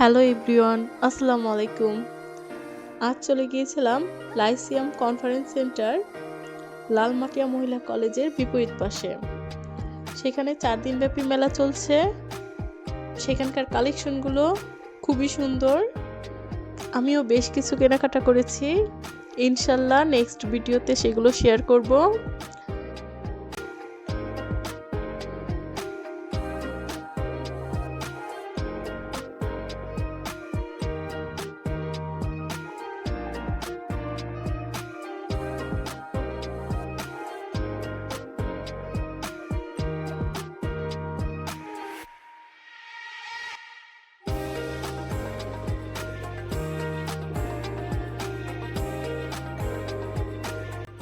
Hello everyone, আসসালামু আলাইকুম। আজ চলে গিয়েছিলাম লাইসিয়াম কনফারেন্স সেন্টার, লালমাটিয়া মহিলা কলেজের বিপরীত পাশে। সেখানে চার দিনব্যাপী মেলা চলছে। সেখানকার কালেকশনগুলো খুবই সুন্দর। আমিও বেশ কিছু কেনাকাটা করেছি। ইনশাল্লাহ নেক্সট ভিডিওতে সেগুলো শেয়ার করব।